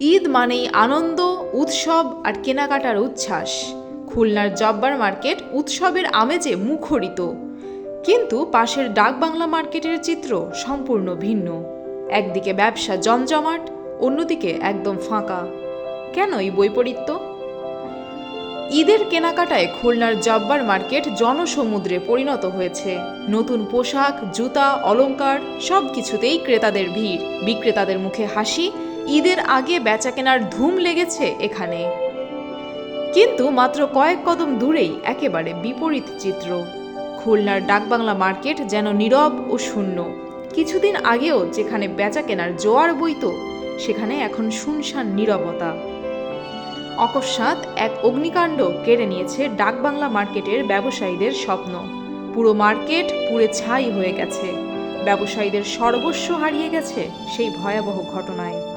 ঈদ মানেই আনন্দ, উৎসব আর কেনাকাটার উচ্ছ্বাস। খুলনার জব্বার মার্কেট উৎসবের আমেজে মুখরিত। কিন্তু পাশের ডাকবাংলা মার্কেটের চিত্র সম্পূর্ণ ভিন্ন। একদিকে ব্যবসা জমজমাট, অন্যদিকে একদম ফাঁকা। কেন এই বৈপরীত্য? ঈদের কেনাকাটায় খুলনার জব্বার মার্কেট জনসমুদ্রে পরিণত হয়েছে। নতুন পোশাক, জুতা, অলংকার সব কিছুতেই ক্রেতাদের ভিড়। বিক্রেতাদের মুখে হাসি ঈদের আগে বেচা কেনার ধুম লেগেছে এখানে। কিন্তু মাত্র কয়েক কদম দূরেই একেবারে বিপরীত চিত্র। খুলনার ডাকবাংলা মার্কেট যেন নীরব ও শূন্য। কিছুদিন আগেও যেখানে বেচা কেনার জোয়ার বইত, সেখানে এখন শুনশান নীরবতা। অকস্মাৎ এক অগ্নিকাণ্ড কেড়ে নিয়েছে ডাকবাংলা মার্কেটের ব্যবসায়ীদের স্বপ্ন। পুরো মার্কেট পুরে ছাই হয়ে গেছে। ব্যবসায়ীদের সর্বস্ব হারিয়ে গেছে সেই ভয়াবহ ঘটনায়।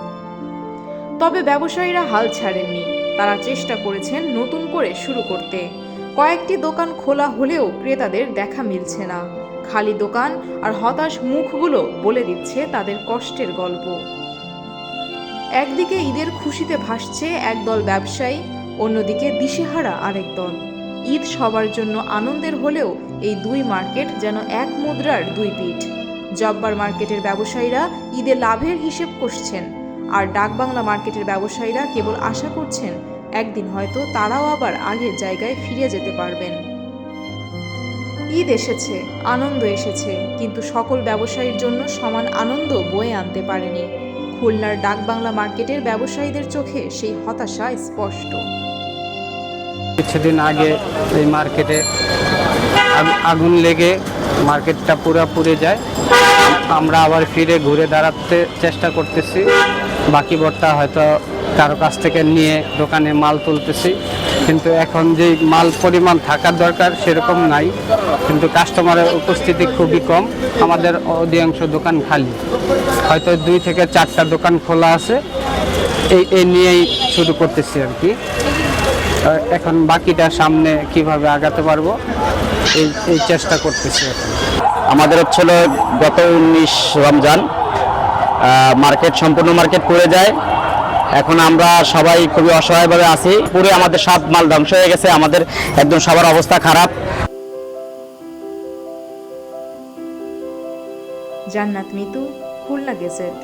তবে ব্যবসায়ীরা হাল ছাড়েননি। তারা চেষ্টা করেছেন নতুন করে শুরু করতে। কয়েকটি দোকান খোলা হলেও ক্রেতাদের দেখা মিলছে না। খালি দোকান আর হতাশ মুখগুলো বলে দিচ্ছে তাদের কষ্টের গল্প। একদিকে ঈদের খুশিতে ভাসছে একদল ব্যবসায়ী, অন্যদিকে দিশেহারা আরেক দল। ঈদ সবার জন্য আনন্দের হলেও এই দুই মার্কেট যেন এক মুদ্রার দুই পিঠ। জব্বার মার্কেটের ব্যবসায়ীরা ঈদে লাভের হিসেব কষছেন। আর ডাকবাংলা মার্কেটের ব্যবসায়ীরা কেবল আশা করছেন, একদিন হয়তো তারাও আবার আগের জায়গায় ফিরে যেতে পারবেন। ঈদ এসেছে, আনন্দ এসেছে, কিন্তু সকল ব্যবসায়ীর জন্য সমান আনন্দ বয়ে আনতে পারেনি। খুলনার ডাকবাংলা মার্কেটের ব্যবসায়ীদের চোখে সেই হতাশা স্পষ্ট। কিছুদিন আগে এই মার্কেটে আগ- আগুন লেগে মার্কেটটা পুরো পুড়ে যায়। আমরা আবার ফিরে ঘুরে দাঁড়াতে চেষ্টা করতেছি। বাকি বটটা হয়তো কারও কাছ থেকে নিয়ে দোকানে মাল তুলতেছি। কিন্তু এখন যে মাল পরিমাণ থাকার দরকার সেরকম নাই। কিন্তু কাস্টমারের উপস্থিতি খুবই কম। আমাদের অধিকাংশ দোকান খালি। হয়তো দুই থেকে চারটা দোকান খোলা আছে। এই এই নিয়েই শুরু করতেছি আর কি। এখন বাকিটা সামনে কীভাবে আগাতে পারব, এই এই চেষ্টা করতেছি আমাদের হচ্ছিল গত উনিশ রমজান। মার্কেট সম্পূর্ণ মার্কেট পড়ে যায়। এখন আমরা সবাই খুবই অসহায়ভাবে আছি। পুরো আমাদের সব মাল ধ্বংস হয়ে গেছে। আমাদের একদম সবার অবস্থা খারাপ। জান্নাত মিতু, খুলনা গেজেট।